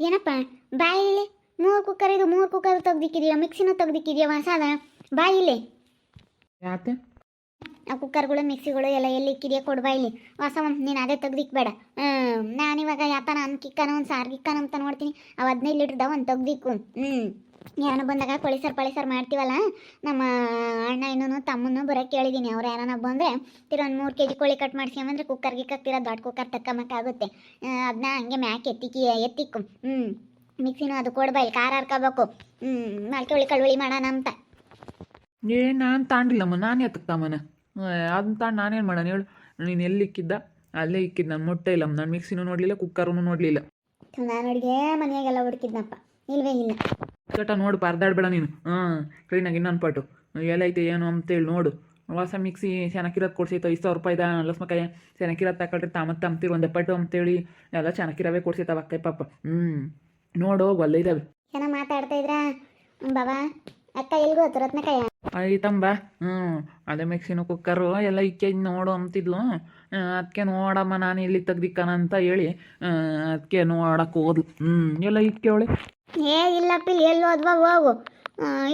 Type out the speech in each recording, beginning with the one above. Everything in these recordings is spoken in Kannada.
ಏನಪ್ಪ ಬಾಯಿಲೆ ಮೂರು ಕುಕ್ಕರ್ ಇದು ಮೂರು ಕುಕ್ಕರ್ ತೆಗ್ದಿಕ್ಕಿದ್ಯಾ? ಮಿಕ್ಸಿನ ತೆಗ್ದಿಕ್ಕಿದ್ಯಾ ಮಸಾಲ? ಬಾಯಿಲೆ ಆ ಕುಕ್ಕರ್ಗಳು ಮಿಕ್ಸಿಗಳು ಎಲ್ಲ ಎಲ್ಲಿ ಇಕ್ಕಿದೆಯಾ ಕೊಡು ಬಾಯಿಲಿ ಹೊಸ ನೀನು ಅದೇ ತೆಗ್ದಿಕ್ಬೇಡ. ನಾನು ನಾನಿವಾಗ ಯಾತನ ಅನ್ ಕಿಕ್ಕನ ಒಂದು ಸಾರು ಕಿಕ್ಕನ ಅಂತ ನೋಡ್ತೀನಿ. ಅವು ಹದಿನೈದು ಲೀಟ್ರ್ದ ಒಂದು ತೆಗ್ದಿಕ್ಕು. ಹ್ಞೂ ಯಾರನ್ನ ಬಂದಾಗ ಕೊಳಿಸರ್ ಪಳಿಸರ್ ಮಾಡ್ತೀವಲ್ಲ ನಮ್ಮ ಅಣ್ಣ ಇನ್ನೂ ತಮ್ಮನ್ನು ಬರೋಕ್ಕೆ ಕೇಳಿದ್ದೀನಿ ಅವ್ರು ಯಾರನ್ನ ಬಂದರೆ ತಿರ ಒಂದು ಮೂರು ಕೆ ಜಿ ಕೋಳಿ ಕಟ್ ಮಾಡಿಸ್ಕೊಂಬಂದ್ರೆ ಕುಕ್ಕರ್ಗೆ ಗಿಕ್ಕತ್ತಿರ ದೊಡ್ಡ ಕುಕ್ಕರ್ ತಕ್ಕಮಕ್ಕಾಗುತ್ತೆ ಅದನ್ನ ಹಂಗೆ ಮ್ಯಾಕೆ ಎತ್ತಿಕ್ಕಿ ಎತ್ತಿಕ್ಕು. ಹ್ಞೂ ಮಿಕ್ಸಿನೂ ಅದು ಕೊಡ್ಬೈಲ್ ಖಾರ ಹರ್ಕೋಬೇಕು. ಹ್ಞೂ ಮಲ್ಕೆ ಕಳುವಳಿ ಮಾಡೋಣ ಅಂತ. ಏ ನಾನು ತಾಂಡಿಲ್ಲಮ್ಮ ನಾನು ಎತ್ತಕ್ಕಮ್ಮನ ಅದನ್ನ ತಾಂಡು ನಾನೇನು ಮಾಡೋಣ ಹೇಳು. ನೀನು ಎಲ್ಲಿ ಇಕ್ಕಿದ್ದ? ಅಲ್ಲೇ ಇಕ್ಕಿದ್ದು ನಾನು ಮೊಟ್ಟೆ ಇಲ್ಲಮ್ಮ. ನಾನು ಮಿಕ್ಸಿನೂ ನೋಡಲಿಲ್ಲ ಕುಕ್ಕರೂ ನೋಡಲಿಲ್ಲ. ನಾನು ಅಡುಗೆ ಮನೆಯಾಗೆಲ್ಲ ಹುಡುಕಿದ್ನಪ್ಪ. ಇಲ್ವೇ ಇಲ್ಲ. ಕಟ ನೋಡು ಪರ್ದಾಡ್ಬೇಡ ನೀನು. ಹಾಂ ಕ್ಲೀನಾಗಿ ಇನ್ನೊಂದು ಪಟ್ಟು ಎಲ್ಲೈತೆ ಏನು ಅಂತೇಳಿ ನೋಡು. ಹೊಸ ಮಿಕ್ಸಿ ಚೆನ್ನಾಗಿರೋದು ಕೊಡ್ಸೈತೆ ಐದು ಸಾವಿರ ರೂಪಾಯಿದ ಲಸ್ಮಕಾಯಿ ಚೆನ್ನಾಗಿರೋದು ತಗೊಳ್ರಿ ತಾಮತ್ ತಮ್ತೀರಿ ಒಂದು ಪಟ್ಟು ಅಂತೇಳಿ. ಎಲ್ಲ ಚೆನ್ನಾಗಿರವೇ ಕೊಡ್ಸೈತವ ಅಕ್ಕ ಪಾಪ. ಹ್ಞೂ ನೋಡು ಒಳ್ಳೆ ಇದಾವೆ. ಚೆನ್ನಾಗಿ ಮಾತಾಡ್ತಾ ಇದ್ರಾ? ಬಾಬಾ ಅಕ್ಕ ಎಲ್ಗೂ ಹತ್ತು ರತ್ನಕಾಯ ಐತಂಬ ಹ್ಞೂ ಅದೇ ಮಿಕ್ಸಿನ ಕುಕ್ಕರು ಎಲ್ಲ ಇಕ್ಕೆ ನೋಡು ಅಂತಿದ್ಲು. ಅದಕ್ಕೆ ನೋಡಮ್ಮ ನಾನು ಇಲ್ಲಿ ತೆಗ್ದಿಕ್ಕನ ಅಂತ ಹೇಳಿ ಅದಕ್ಕೆ ನೋಡಕ್ಕೆ ಹೋದ್ಲು. ಹ್ಞೂ ಎಲ್ಲ ಇಕ್ಕೆ ಅವಳೆ. ಏ ಇಲ್ಲಪ್ಪ ಇಲ್ಲಿ ಎಲ್ಲಿ ಹೋದ್ವಾ ಹೋಗು.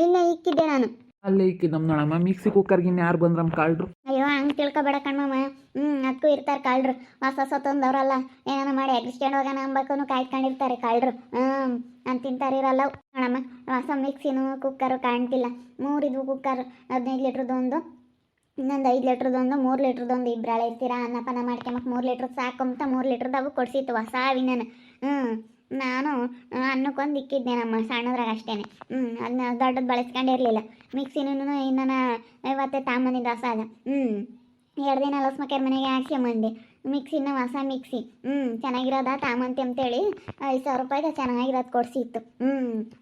ಇನ್ನ ಇಕ್ಕಿದ್ದೆ ನಾನು. ಅಲ್ಲೇ ನಮ್ಮ ನೋಡಮ್ಮ ಮಿಕ್ಸಿ ಕುಕ್ಕರ್ಗೆ ಇನ್ನು ಯಾರು ಬಂದ್ರಮ್ಮ ಕಾಳ್ರು ಅಯ್ಯೋ ಹಂಗೆ ತಿಳ್ಕೊಬೇಡ ಕಣ್ಮಮ್ಮ. ಹ್ಞೂ ಅದಕ್ಕೂ ಇರ್ತಾರೆ ಕಾಳ್ರು ಹೊಸ ಹೊಸ ತಂದವ್ರಲ್ಲ. ಏನಾನ ಮಾಡಿ ಎಗ್ರಿಸ್ಟ್ಯಾಂಡ್ ಹೋಗೋಣ ಅಂಬಕ್ಕೂ ಕಾಯ್ಕೊಂಡಿರ್ತಾರೆ ಕಾಳ್ರು ಹ್ಞೂ ಅಂತ ತಿಂತಾರೆ ಇರಲ್ಲ. ಅವು. ನೋಡಮ್ಮ ಹೊಸ ಮಿಕ್ಸಿನೂ ಕುಕ್ಕರು ಕಾಣ್ತಿಲ್ಲ. ಮೂರಿದ್ವು ಕುಕ್ಕರ್ ಹದಿನೈದು ಲೀಟ್ರದೊಂದು ಇನ್ನೊಂದು ಐದು ಲೀಟ್ರದೊಂದು ಮೂರು ಲೀಟ್ರದೊಂದು ಇಬ್ಬರಾಳೆ ಇರ್ತೀರಾ ಅನ್ನಪನ ಮಾಡ್ಕೊಂಬಕ್ಕೆ ಮೂರು ಲೀಟ್ರ್ ಸಾಕು ಅಂತ ಮೂರು ಲೀಟ್ರದಾವು ಕೊಡ್ಸಿತ್ತು ಹೊಸ ವಿನನ. ಹ್ಞೂ ನಾನು ಅನ್ನಕ್ಕೊಂದು ಇಕ್ಕಿದ್ದೆ ನಮ್ಮ ಸಣ್ಣದ್ರಾಗ ಅಷ್ಟೇ ಹ್ಞೂ ಅದನ್ನ ದೊಡ್ಡದು ಬಳಸ್ಕೊಂಡಿರಲಿಲ್ಲ ಮಿಕ್ಸಿನೂ ಇನ್ನೂ ಇವತ್ತೇ ತಾಮಂದಿ ದೋಸೆ ಅದ ಹ್ಞೂ ಎರಡು ದಿನ ಲಸ್ಮಕೇರ್ ಮನೆಗೆ ಹಾಕ್ಸ್ಕೊಂಬಂದೆ. ಮಿಕ್ಸಿನ ಹೊಸ ಮಿಕ್ಸಿ. ಹ್ಞೂ ಚೆನ್ನಾಗಿರೋದ ತಾಮಂತಿ ಅಂತೇಳಿ ಐದು ಸಾವಿರ ರೂಪಾಯಿದ ಚೆನ್ನಾಗಿರೋದು ಕೊಡಿಸಿತ್ತು ಹ್ಞೂ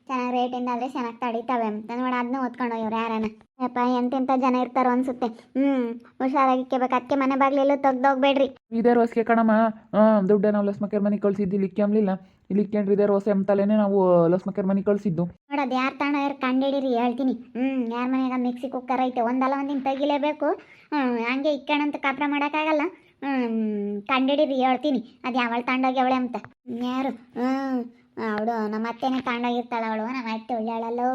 ಚೆನ್ನಾಗಿ ರೇಟಿಂದ ಆದರೆ ಚೆನ್ನಾಗಿ ತಡೀತಾವೆ ಅಂತ. ನೋಡಿ ಅದನ್ನ ಓದ್ಕೊಂಡು ಇವ್ರು ಯಾರನ. ಯಪ್ಪ ಎಂತೆಂಥ ಜನ ಇರ್ತಾರೋ ಅನ್ಸುತ್ತೆ. ಹ್ಞೂ ಹುಷಾರಾಗಿ ಕೇಬೇಕು ಅದಕ್ಕೆ ಮನೆ ಬಾಗಿಲೆಲ್ಲೂ ತೆಗ್ದೋಗ್ಬೇಡ್ರಿ ಇದೇ ರೋಸ್ಗೆ ಕಣಮ್ಮ ಹಾಂ ದುಡ್ಡೇ ನಾವು ಲಸ್ಮಕೇರ್ ಮನೆ ಕಳ್ಸಿದ್ದು ಇಲ್ಲಿ ಇಕ್ಕೊಂಬ್ಲಿಲ್ಲ ಇಲ್ಲಿ ಕೇಳ್ರಿ ಇದೇ ರೋಸೆ ಅಂತಲೇ ನಾವು ಲಸ್ಮಕೇರ್ ಮನೆ ಕಳಿಸಿದ್ದು. ನೋಡೋದು ಯಾರು ತಾಣ ಯಾರು ಕಂಡಿಡೀರಿ ಹೇಳ್ತೀನಿ. ಹ್ಞೂ ಯಾರ ಮನೆಯಾಗ ಮಿಕ್ಸಿ ಕುಕ್ಕರ್ ಐತೆ. ಒಂದಲ್ಲ ಒಂದಿನ ತೆಗಿಲೇಬೇಕು. ಹ್ಞೂ ಹಂಗೆ ಇಕ್ಕಣಂತ ಕಾಪ್ರ ಮಾಡೋಕ್ಕಾಗಲ್ಲ. ಕಂಡಿಡೀರಿ ಹೇಳ್ತೀನಿ. ಅದು ಯಾವಳು ತಾಂಡೋಗ್ಯವಳೆ ಅಂತ. ಯಾರು? ಹ್ಞೂ ಅವಳು ನಮ್ಮ ಅತ್ತೆನೇ ತಾಂಡೋಗಿರ್ತಾಳೆ ಅವಳು. ನಮ್ಮ ಅತ್ತೆ ಒಳ್ಳೆಯಳಲ್ಲೋ.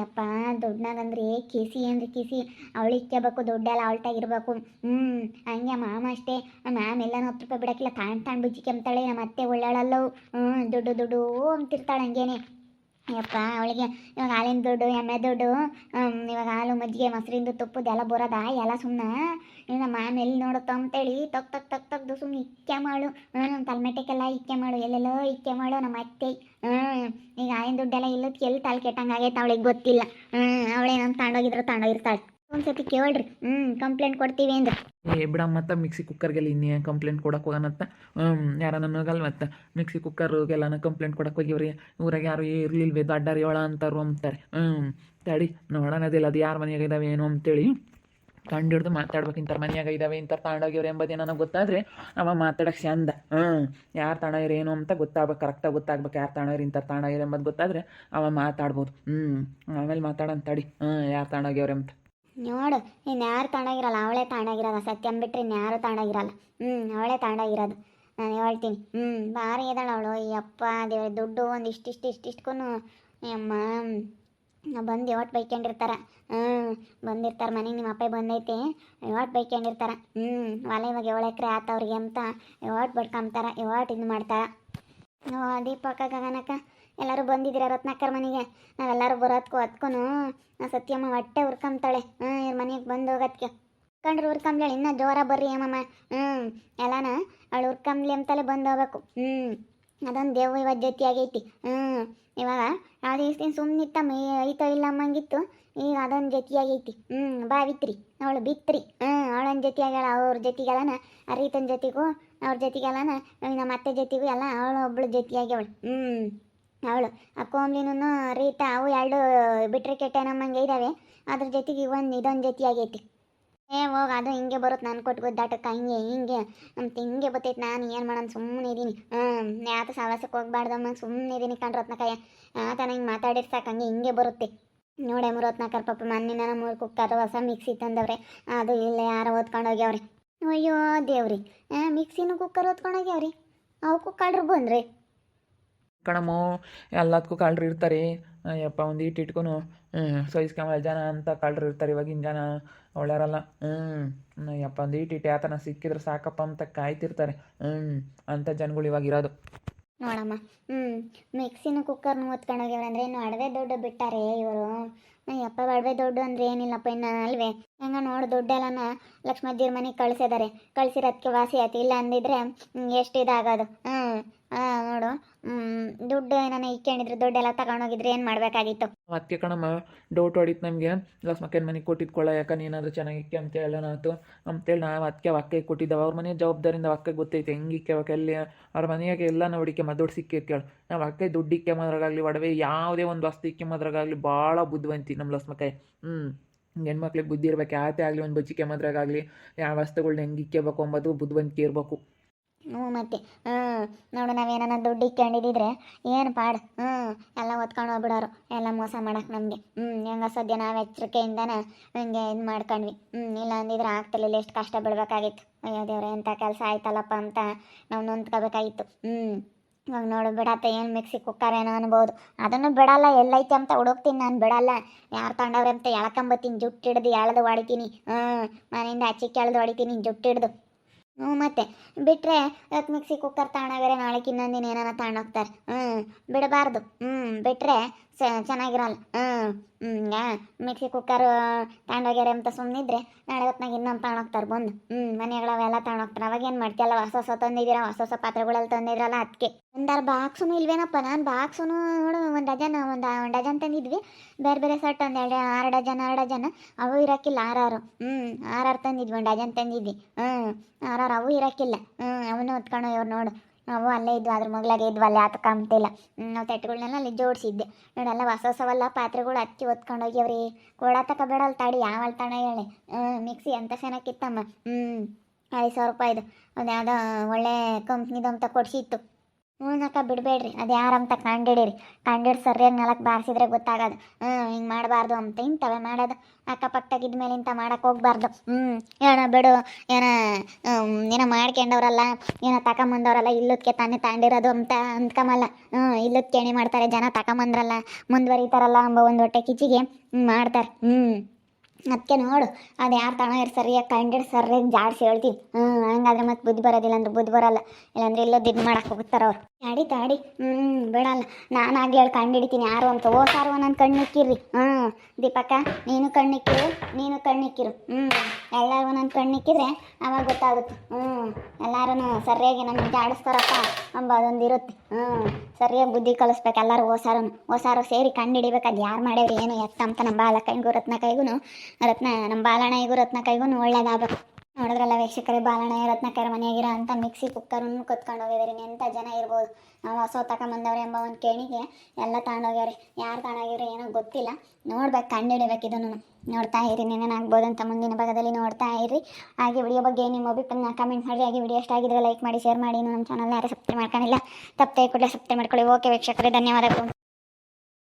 ಯಪ್ಪ ದುಡ್ಡನಾಗಂದ್ರೆ ಕಿಸಿ ಅಂದ್ರೆ ಕಿಸಿ. ಅವಳು ಇಕ್ಕಬೇಕು ದುಡ್ಡೆಲ್ಲ ಅವಳ್ತಾಗಿರ್ಬೇಕು ಹ್ಞೂ ಹಂಗೆ ಮಾಮ ಅಷ್ಟೇ. ಮ್ಯಾಮ್ ಎಲ್ಲ ಹತ್ತು ರೂಪಾಯಿ ಬಿಡೋಕ್ಕಿಲ್ಲ. ತಾಣ್ ತಾಣ್ ಬುಜ್ಜಿಕೆಂಬ್ತಾಳೆ ನಮ್ಮ ಅತ್ತೆ ಒಳ್ಳೆಯಳಲ್ಲೋ. ಹ್ಞೂ ದುಡ್ಡು ದುಡ್ಡು ಅಂತಿರ್ತಾಳೆ ಹಂಗೇನೆ. ಯಪ್ಪ ಅವಳಿಗೆ ಇವಾಗ ಹಾಲಿನ ದುಡ್ಡು, ಎಮ್ಮೆ ದುಡ್ಡು ಇವಾಗ ಹಾಲು ಮಜ್ಜಿಗೆ, ಮೊಸರಿಂದು ತುಪ್ಪದ ಎಲ್ಲ ಬರೋದಾ? ಎಲ್ಲ ಸುಮ್ಮನೆ ನಮ್ಮ ಎಲ್ಲಿ ನೋಡುತ್ತೋ ಅಂತೇಳಿ ತಕ್ ತಕ್ ತಕ್ ತಗ್ದು ಸುಮ್ಮನೆ ಇಕ್ಕೆ ಮಾಡು. ನಮ್ಮ ತಲೆಮೆಟಕ್ಕೆಲ್ಲ ಇಕ್ಕೆ ಮಾಡು. ಎಲ್ಲೆಲ್ಲೋ ಇಕ್ಕೆ ಮಾಡು ನಮ್ಮ ಅತ್ತೆ. ಈಗ ಆಯಿನ ದುಡ್ಡೆಲ್ಲ ಇಲ್ಲದ ಎಲ್ಲಿ ತಲೆ ಕೆಟ್ಟಂಗೆ ಆಗೈತೆ ಅವಳಿಗೆ ಗೊತ್ತಿಲ್ಲ. ಹ್ಞೂ ಅವಳೇನಂತ ತಗೊಂಡೋಗಿದ್ರು ತಗೊಂಡೋಗಿರ್ತಾಳೆ ಒಂದ್ಸತಿ ಕೇಳ್ರಿ. ಹ್ಞೂ ಕಂಪ್ಲೇಂಟ್ ಕೊಡ್ತೀವಿ ಅಂದ್ರೆ. ಏ ಬಿಡ ಮತ್ತೆ ಮಿಕ್ಸಿ ಕುಕ್ಕರ್ಗೆಲ್ಲ ಇನ್ನೇ ಕಂಪ್ಲೇಂಟ್ ಕೊಡಕ್ಕೆ ಹೋಗೋಣತ್ತ ಯಾರ ನಗಲ್ ಮತ್ತೆ ಮಿಕ್ಸಿ ಕುಕ್ಕರ್ಗೆಲ್ಲನ ಕಂಪ್ಲೇಂಟ್ ಕೊಡಕ್ಕೆ ಹೋಗಿವ್ರಿ. ಊರಾಗ ಯಾರು ಇರ್ಲಿಲ್ವೇ ದೊಡ್ಡಾರ ಏಳ ಅಂತಾರು ಅಂತಾರೆ. ಹ್ಞೂ ತಡಿ, ನೋಡೋಣದಿಲ್ಲ, ಅದು ಯಾರ ಮನೆಯಾಗ ಇದಾವೆ ಏನು ಅಂತೇಳಿ. ಕಂಡು ಹಿಡ್ದು ಮಾತಾಡ್ಬೇಕು ಇಂಥ ಮನೆಯಾಗ ಇದಾವೆ ಇಂಥ ತಾಂಡೋಗ್ಯವ್ರು ಎಂಬುದೇ ನನಗೆ ಗೊತ್ತಾದರೆ ಅವ ಮಾತಾಡಕ್ಕೆ ಚಂದ. ಹ್ಞೂ ಯಾರು ತಗೊಂಡೋಗ್ರಿ ಏನು ಅಂತ ಗೊತ್ತಾಗ್ಬೇಕು ಕರೆಕ್ಟಾಗಿ ಗೊತ್ತಾಗ್ಬೇಕು. ಯಾರು ತಾಣೋರು ಇಂಥ ತಗೊಂಡೋಗ್ರಿ ಎಂಬುದು ಗೊತ್ತಾದರೆ ಅವ ಮಾತಾಡ್ಬೋದು. ಹ್ಞೂ ಆಮೇಲೆ ಮಾತಾಡೋಣ ತಡಿ. ಹ್ಞೂ ಯಾರು ತಗೊಂಡೋಗ್ಯವ್ರೆ ಅಂತ ನೋಡು ಇನ್ನು ಯಾರು ತಾಣಾಗಿರಲ್ಲ ಅವಳೇ ತಾಣಾಗಿರಲ್ಲ ಸತ್ಯಂ ಬಿಟ್ಟರೆ ಇನ್ಯಾರು ತಾಣಾಗಿರಲ್ಲ ಹ್ಞೂ ಅವಳೇ ತಾಣಾಗಿರೋದು ನಾನು ಹೇಳ್ತೀನಿ. ಹ್ಞೂ ಭಾರಿ ಇದ್ದಾಳೆ ಅವಳು. ಈ ಅಪ್ಪ, ದೇವ್ರ ದುಡ್ಡು ಒಂದು ಇಷ್ಟಿಷ್ಟು ಇಷ್ಟಿಷ್ಟಕ್ಕೂ ಅಮ್ಮ ಬಂದು ಯಾವತ್ತು ಬೈಕೊಂಡಿರ್ತಾರ? ಹ್ಞೂ ಬಂದಿರ್ತಾರೆ ಮನೆಗೆ ನಿಮ್ಮ ಅಪ್ಪ ಬಂದೈತಿ. ಯಾವತ್ತು ಬೈಕೊಂಡಿರ್ತಾರೆ? ಹ್ಞೂ ಹೊಲ ಇವಾಗ ಏಳು ಎಕರೆ ಆತವ್ರಿಗೆ ಅಂತ ಯಾವತ್ತು ಬಡ್ಕೊಂತಾರೆ ಯಾವತ್ತು ಇದು ಮಾಡ್ತಾರ? ದೀಪಕ್ಕ, ಗಗನಕ್ಕ, ಎಲ್ಲರೂ ಬಂದಿದ್ದೀರ ರತ್ನಾಕರ್ ಮನೆಗೆ? ನಾವೆಲ್ಲರೂ ಬರೋದ್ಕು ಅದಕ್ಕೂ ನಾ ಸತ್ಯಮ್ಮ ಹೊಟ್ಟೆ ಹುರ್ಕೊಂಬ್ತಾಳೆ ಹ್ಞೂ ಇವ್ರ ಮನೆಗೆ ಬಂದು ಹೋಗೋದಕ್ಕೆ ಕಂಡ್ರೆ ಉರ್ಕೊಂಬ್ಲೇಳಿ, ಇನ್ನೂ ಜೋರ ಬರ್ರಿ ಅಮ್ಮಮ್ಮ. ಹ್ಞೂ ಎಲ್ಲಾನ ಅವಳು ಹುರ್ಕಂಬ್ಲಿ ಅಂತಲೇ ಬಂದು ಹೋಗ್ಬೇಕು. ಹ್ಞೂ ಅದೊಂದು ದೇವು ಇವತ್ತು ಜೊತೆ ಆಗೈತಿ ಹ್ಞೂ ಇವಾಗ ಅದು ಇತ್ತ ಏ- ಐತೋ ಇಲ್ಲ ಅಮ್ಮಂಗಿತ್ತು. ಈಗ ಅದೊಂದು ಜೊತೆ ಆಗೈತಿ ಹ್ಞೂ ಬಾ ಬಿತ್ರಿ, ಅವಳು ಬಿತ್ರಿ. ಹ್ಞೂ ಜೊತೆ ಆಗ್ಯಾಳ ಅವ್ರ ಜೊತೆಗೆಲ್ಲನ, ಅರೀತನ ಜೊತೆಗೂ, ಅವ್ರ ಜೊತೆಗೆಲ್ಲನ ನಮ್ಮ ಅತ್ತೆ ಜೊತೆಗೂ ಎಲ್ಲ ಅವಳು ಒಬ್ಳು ಜೊತೆ ಅವಳು ಹ್ಞೂ ಅವಳು. ಆ ಕೋಮ್ಲಿನೂ ಅವು ಎರಡು ಬಿಟ್ರೆ ಕೆಟ್ಟ ನಮ್ಮಂಗೆ ಇದ್ದಾವೆ ಅದ್ರ ಜೊತೆಗೆ ಒಂದು ಇದೊಂದು ಜೊತೆ ಆಗೈತಿ ಏ, ಹೋಗ, ಅದು ಹಿಂಗೆ ಬರುತ್ತೆ ನಾನು ಕೊಟ್ಟು ಗುದ್ದಾಟಕ್ಕೆ, ಹಿಂಗೆ ಹಿಂಗೆ. ಅಂತ ಹಿಂಗೆ ಬತ್ತೈತೆ ನಾನು ಏನು ಮಾಡೋಣ ಸುಮ್ಮನೆ ಇದ್ದೀನಿ ಹ್ಞೂ ಯಾತ ಸಾವಾಸಕ್ಕೆ ಹೋಗ್ಬಾರ್ದಮ್ಮ ಸುಮ್ಮನೆ ಇದ್ದೀನಿ ಕಣ್ರತ್ನಕಯ್ಯ. ರತ್ನಕಾಯ ಆತ ನಂಗೆ ಮಾತಾಡಿರ್ ಸಾಕು, ಹಂಗೆ ಹಿಂಗೆ ಬರುತ್ತೆ. ನೋಡೆ ರತ್ನಾಕರ್ ಪಾಪ, ಮೊನ್ನೆ ನನ್ನ ಮೂರು ಕುಕ್ಕರ್ ಹೊಸ ಮಿಕ್ಸಿ ತಂದವ್ರೆ. ಅದು ಇಲ್ಲ, ಯಾರು ಓದ್ಕೊಂಡು ಹೋಗ್ಯವ್ರಿ ಅಯ್ಯೋ, ದೇವ್ರಿ. ಮಿಕ್ಸಿನು ಕುಕ್ಕರ್ ಓದ್ಕೊಂಡು ಹೋಗ್ಯಾವ್ರಿ ಅವು ಕುಕ್ಕಳ್ರು ಬಂದ್ರಿ? ಕಣಮ್ಮ ಎಲ್ಲದಕ್ಕೂ ಕಳ್ರು ಇರ್ತಾರೆ. ಯಪ್ಪ, ಒಂದು ಇಟ್ಟು ಇಟ್ಕೊನು. ಹ್ಞೂ ಜನ ಅಂತ ಕಳ್ರು ಇರ್ತಾರೆ ಇವಾಗಿನ ಜನ. ಒಳ್ಳೆಯರಲ್ಲ ಹ್ಞೂ ಯಪ್ಪ, ಒಂದು ಇಟ್ಟು ಇಟ್ಟು ಯಾತನ ಸಿಕ್ಕಿದ್ರೆ ಸಾಕಪ್ಪ ಅಂತ ಕಾಯ್ತಿರ್ತಾರೆ. ಹ್ಞೂ ಅಂಥ ಜನಗಳು ಇವಾಗ ಇರೋದು ನೋಡಮ್ಮ. ಹ್ಞೂ ಮಿಕ್ಸಿನ ಕುಕ್ಕರ್ನ ಓದ್ಕೊಂಡೋಗ್ಯವ್ರೆ ಅಂದರೆ ಇನ್ನು ಅಡವೆ ದೊಡ್ಡ ಬಿಟ್ಟಾರೆ ಇವರು. ಯಪ್ಪ ಅಡವೆ ದೊಡ್ಡ ಅಂದ್ರೆ ಏನಿಲ್ಲಪ್ಪ ಇನ್ನು ಅಲ್ವೇ. ಹೆಂಗ ನೋಡು ದುಡ್ಡೆಲ್ಲನ ಲಕ್ಷ್ಮಜ್ಜಿರ ಮನೆಗೆ ಕಳ್ಸಿದ್ದಾರೆ ಕಳ್ಸಿರೋದಕ್ಕೆ ವಾಸಿ ಆಯ್ತು. ಇಲ್ಲ ಅಂದಿದ್ರೆ ಎಷ್ಟು ಇದಾಗೋದು. ಹ್ಞೂ ನೋಡು. ದುಡ್ಡು ಏನಾನ ಇಕ್ಕೊಂಡಿದ್ರು, ದುಡ್ಡೆಲ್ಲ ತಗೊಂಡೋಗಿದ್ರೆ ಏನು ಮಾಡಬೇಕಾಗಿತ್ತು? ಅದಕ್ಕೆ ಕಣಮ್ಮ, ಡೌಟ್ ಹೊಡಿತು ನಮಗೆ. ಲಕ್ಷ್ಮಕ್ಕನ ಮನೆಗೆ ಕೊಟ್ಟಿದ್ಕೊಳ್ಳ ಯಾಕೆ ಏನಾದರೂ ಚೆನ್ನಾಗಿ ಇಕ್ಕೆ ಅಂತ ಹೇಳೋಣ ಆಯ್ತು ಅಂತೇಳಿ ನಾವು ಅದಕ್ಕೆ ಅಕ್ಕಗೆ ಕೊಟ್ಟಿದ್ದಾವೆ. ಅವ್ರ ಮನೆ ಜವಾಬ್ದಾರಿಂದ ಅಕ್ಕಗೆ ಗೊತ್ತೈತೆ, ಹೆಂಗೆ ಇಕ್ಕೆವಕ್ಕೆ ಎಲ್ಲಿ ಅವ್ರ ಮನೆಯಾಗೆ ಎಲ್ಲ ನಾವು ಹುಡಿಕೆ ದುಡ್ಡು ಕೇಳು ನಾವು ಅಕ್ಕ ದುಡ್ಡು ಇಕ್ಕೆಂಬದ್ರಾಗಲಿ ಒಡವೆ ಯಾವುದೇ ಒಂದು ವಸ್ತು ಇಕ್ಕೆಂಬದ್ರಾಗಲಿ ಭಾಳ ಬುದ್ಧಿವಂತಿ ನಮ್ಮ ಲಸ್ಮಕಾಯಿ ಹ್ಞೂ ಹೆಣ್ಮಕ್ಳಿಗೆ ಬುದ್ಧಿ ಇರ್ಬೇಕು ಯಾತೆ ಆಗಲಿ ಒಂದು ಬಜ್ಜಿ ಕೆಮ್ಮದ್ರಾಗಲಿ ಯಾವ ವಸ್ತುಗಳ್ನ ಹೆಂಗೆ ಇಕ್ಕೆಬೇಕು ಅಂಬೋದು ಬುದ್ಧಿವಂತಿಕೆ ಇರಬೇಕು. ಹ್ಞೂ ಮತ್ತೆ, ಹ್ಞೂ. ನೋಡು ನಾವೇನ ದುಡ್ಡು ಇಕ್ಕೊಂಡಿದ್ದಿದ್ರೆ ಏನು ಪಾಡು, ಹ್ಞೂ. ಎಲ್ಲ ಒತ್ಕೊಂಡು ಹೋಗ್ಬಿಡೋರು, ಎಲ್ಲ ಮೋಸ ಮಾಡಕ್ಕೆ ನಮಗೆ. ಹ್ಞೂ, ಹೆಂಗ ಸದ್ಯ ನಾವು ಎಚ್ಚರಿಕೆಯಿಂದನೇ ಹಿಂಗೆ ಇದು ಮಾಡ್ಕೊಂಡ್ವಿ. ಹ್ಞೂ, ಇಲ್ಲ ಅಂದಿದ್ರೆ ಆಗ್ತಿರ್ಲಿಲ್ಲ, ಎಷ್ಟು ಕಷ್ಟ ಬಿಡ್ಬೇಕಾಗಿತ್ತು. ಅಯ್ಯೋ ದೇವ್ರೆ ಎಂಥ ಕೆಲಸ ಆಯ್ತಲ್ಲಪ್ಪ ಅಂತ ನಾವು ನೊಂದ್ಕೋಬೇಕಾಗಿತ್ತು ಹ್ಞೂ. ಇವಾಗ ನೋಡು, ಬಿಡತ್ತ, ಏನು ಮಿಕ್ಸಿ ಕುಕ್ಕರ್ ಏನೋ ಅನ್ಬೋದು. ಅದನ್ನು ಬಿಡಲ್ಲ, ಎಲ್ಲೈತಿ ಅಂತ ಹುಡುಕ್ತೀನಿ ನಾನು, ಬಿಡಲ್ಲ. ಯಾರು ತಗೊಂಡವ್ರೆ ಅಂತ ಎಳ್ಕೊಂಬತ್ತೀನಿ ಜುಟ್ಟು ಹಿಡ್ದು ಎಳ್ದು ಹೊಡಿತೀನಿ. ಹ್ಞೂ, ಮನೆಯಿಂದ ಆಚೆಗೆ ಎಳ್ದು ಹೊಡಿತೀನಿ ಜುಟ್ಟು ಹಿಡ್ದು ಹ್ಞೂ, ಮತ್ತೆ. ಬಿಟ್ಟರೆ ಇವತ್ತು ಮಿಕ್ಸಿ ಕುಕ್ಕರ್ ತಗೊಂಡೋಗ್ಯಾರೆ ನಾಳೆಗೆ ಇನ್ನೊಂದಿನ ಏನಾರ ತಗೊಂಡೋಗ್ತಾರೆ. ಹ್ಞೂ, ಬಿಡಬಾರ್ದು. ಹ್ಞೂ ಬಿಟ್ಟರೆ ಚೆನ್ನಾಗಿರಲ್ಲ. ಹ್ಞೂ ಹ್ಞೂ ಮಿಕ್ಸಿ ಕುಕ್ಕರ್ ತಗೊಂಡೋಗ್ಯಾರ ಅಂತ ಸುಮ್ಮನಿದ್ರೆ ನಾಳೆ ಹೊತ್ನಾಗ ಇನ್ನೊಂದು ತಗೊಂಡೋಗ್ತಾರೆ ಬಂದು. ಹ್ಞೂ ಮನೆಗಳವೆಲ್ಲ ತಗೊಂಡೋಗ್ತಾರೆ. ಅವಾಗ ಏನು ಮಾಡ್ತೀಯಲ್ಲ, ಹೊಸ ಹೊಸ ತಂದಿದ್ದೀರ, ಹೊಸ ಹೊಸ ಪಾತ್ರೆಗಳೆಲ್ಲ ತಂದಿದ್ರಲ್ಲ ಅದಕ್ಕೆ ಒಂದಾರು ಬಾಕ್ಸೂ ಇಲ್ವೇನಪ್ಪ, ನಾನು ಬಾಕ್ಸುನು ನೋಡು, ಒಂದು ಡಜನ್, ಒಂದು ಒಂದು ಡಜನ್ ತಂದಿದ್ವಿ. ಬೇರೆ ಬೇರೆ ಸಟ್ ಒಂದು ಎರಡು, ಆರು ಡಜನ್ ಆರು ಡಜನ್, ಅವು ಇರೋಕ್ಕಿಲ್ಲ, ಆರಾರು. ಹ್ಞೂ ಆರಾರು ತಂದಿದ್ವಿ, ಒಂದು ಡಜನ್ ತಂದಿದ್ವಿ. ಹ್ಞೂ ಆರಾರು, ಅವು ಇರೋಕ್ಕಿಲ್ಲ. ಹ್ಞೂ ಅವನು ಹೊತ್ಕೊಂಡು ಇವ್ರು ನೋಡು. ಅವು ಅಲ್ಲೇ ಇದ್ವು, ಅದ್ರ ಮಗ್ಲಾಗೆ ಇದ್ವು, ಅಲ್ಲಿ ಆತ ಅಂತಿಲ್ಲ ನಾವು ತಟ್ಟುಗಳನ್ನೆಲ್ಲ ಅಲ್ಲಿ ಜೋಡಿಸಿದ್ದೆ. ನೋಡಲ್ಲ ಹೊಸ ಹೊಸವಲ್ಲ ಪಾತ್ರೆಗಳು ಹಚ್ಚಿ ಹೊತ್ಕೊಂಡು ಹೋಗ್ಯವ್ರಿ ಕೊಡತಕ ಬೇಡಲ್ಲ ತಾಡಿ, ಯಾವ ತಾಣ ಹೇಳಿ. ಮಿಕ್ಸಿ ಅಂತ ಚೆನ್ನಾಗಿತ್ತಮ್ಮ ಹ್ಞೂ ಐದು ಸಾವಿರ ರೂಪಾಯಿದು. ಅದು ಯಾವುದೋ ಒಳ್ಳೆ ಕಂಪ್ನಿದು ಅಂತ ಕೊಡಿಸಿತ್ತು. ಅಕ್ಕ ಬಿಡಬೇಡ್ರಿ. ಅದು ಯಾರಂತ ಕಂಡಿಡೀರಿ. ಕಂಡಿಡ್ ಸರಿಯಾಗಿ ನಾಲ್ಕು ಬಾರಿಸಿದ್ರೆ ಗೊತ್ತಾಗೋದು. ಹ್ಞೂ, ಹಿಂಗೆ ಮಾಡಬಾರ್ದು ಅಂತ ಇಂಥವೇ ಮಾಡೋದು. ಅಕ್ಕಪಕ್ಕದಾಗ ಇದ್ಮೇಲೆ ಇಂಥ ಮಾಡಕ್ಕೆ ಹೋಗ್ಬಾರ್ದು. ಹ್ಞೂ, ಏನೋ ಬಿಡು, ಏನ ಏನೋ ಮಾಡ್ಕೊಂಡವ್ರಲ್ಲ, ಏನೋ ತಗೊಂಬಂದವ್ರಲ್ಲ ಇಲ್ಲದಕ್ಕೆ ತಾನೇ ತಾಂಡಿರೋದು ಅಂತ ಅಂದ್ಕಮಲ್ಲ. ಹ್ಞೂ ಇಲ್ಲದ ಕೇಣಿ ಮಾಡ್ತಾರೆ ಜನ ತಗೊಂಬಂದ್ರಲ್ಲ ಮುಂದುವರಿತಾರಲ್ಲ ಅಂಬ ಒಂದು ಹೊಟ್ಟೆ ಕಿಚಿಗೆ ಮಾಡ್ತಾರೆ. ಹ್ಞೂ. ಅದಕ್ಕೆ ನೋಡು, ಅದು ಯಾರು ತಗೊಂಡು ಸರಿಯಾಗಿ ಕಂಡಿಡ್ ಸರಿಯಾಗಿ ಜಾಡ್ಸಿ ಹೇಳ್ತೀನಿ. ಹ್ಞೂ ಹಂಗಾದ್ರೆ ಮತ್ತೆ ಬುದ್ಧಿ ಬರೋದಿಲ್ಲ ಅಂದ್ರೆ ಬುದ್ಧಿ ಬರಲ್ಲ, ಇಲ್ಲಾಂದ್ರೆ ಎಲ್ಲೋ ಇದು ಮಾಡಕ್ಕೆ ಹೋಗ್ತಾರೆ ಅವ್ರು. ತಾಡಿ ತಾಡಿ. ಹ್ಞೂ ಬಿಡಲ್ಲ. ನಾನು ಆಗ್ಲಿ ಹೇಳಿ ಕಂಡಿಡಿತೀನಿ. ಯಾರು ಅಂತ. ಓ ಸಾರು ನನ್ನ ಕಣ್ಣಿಕ್ಕಿರ್ರಿ. ಹ್ಞೂ ದೀಪಕ್ಕ, ನೀನು ಕಣ್ಣಿಕ್ಕಿರು ನೀನು ಕಣ್ಣಿಕ್ಕಿರು. ಹ್ಞೂ ಎಲ್ಲರೂ ನನ್ನ ಕಣ್ಣಿಕ್ಕಿದ್ರೆ ಅವಾಗ ಗೊತ್ತಾಗುತ್ತೆ. ಹ್ಞೂ ಎಲ್ಲರೂ ಸರಿಯಾಗಿ ನಮ್ಮ ಜಾಡಿಸ್ತಾರಪ್ಪ ಅಂಬ ಅದೊಂದು ಇರುತ್ತೆ. ಹ್ಞೂ ಸರಿಯಾಗಿ ಬುದ್ಧಿ ಕಲಿಸ್ಬೇಕು ಎಲ್ಲರೂ ಓಸಾರು ಓಸಾರು ಸೇರಿ ಕಣ್ಣು ಹಿಡಿಬೇಕು ಅದು ಯಾರು ಮಾಡ್ಯಾವ್ರಿ? ಏನು ಎತ್ತ ಅಂತ ನಮ್ಮ ಬಾಲ ಕೈಗೂ, ರತ್ನ ರತ್ನ ನಮ್ಮ ಬಾಲಣ್ಣಯ್ಯಗೂ ರತ್ನ ಕೈಗೂ ಒಳ್ಳೇದಾಗಬೇಕು. ನೋಡಿದ್ರಲ್ಲ ವೀಕ್ಷಕರೇ, ಬಾಲಣ್ಣ ರತ್ನಕರ ಮನೆಯಾಗಿರೋ ಅಂತ ಮಿಕ್ಸಿ ಕುಕ್ಕರನ್ನು ಕತ್ಕೊಂಡು ಹೋಗಿದಾರೆ ಎಂಥ ಜನ ಇರ್ಬೋದು. ನಾವು ಹೊಸ ತಗೊಂಬಂದವ್ರೆ ಎಂಬ ಒಂದು ಕೇಣಿಗೆ ಎಲ್ಲ ತಗೊಂಡೋಗ್ಯಾರೆ ಯಾರು ತಗೊಂಡೋಗ್ಯಾವ್ರಿ ಏನೋ ಗೊತ್ತಿಲ್ಲ. ನೋಡ್ಬೇಕು, ಕಂಡುಹಿಡಿಬೇಕು ಇದನ್ನು. ನೋಡ್ತಾ ಇರಿ ಆಗ್ಬೋದು ಅಂತ ಮುಂದಿನ ಭಾಗದಲ್ಲಿ ನೋಡ್ತಾ ಇರಿ. ಹಾಗೆ ವಿಡಿಯೋ ಬಗ್ಗೆ ನಿಮ್ಮ ಅಭಿಪ್ರಾಯ ಕಮೆಂಟ್ ಮಾಡಿ. ಹಾಗೆ ವಿಡಿಯೋ ಇಷ್ಟ ಆಗಿದ್ರೆ ಲೈಕ್ ಮಾಡಿ ಶೇರ್ ಮಾಡಿ. ನಮ್ಮ ಚಾನಲ್ನ ಯಾರು ಸಬ್ಸ್ಕ್ರೈಬ್ ಮಾಡ್ಕೊಂಡಿಲ್ಲ, ತಪ್ಪದೆ ಕೂಡ ಸಬ್ಸ್ಕ್ರೈಬ್ ಮಾಡ್ಕೊಳ್ಳಿ. ಓಕೆ ವೀಕ್ಷಕರೇ, ಧನ್ಯವಾದಗಳು.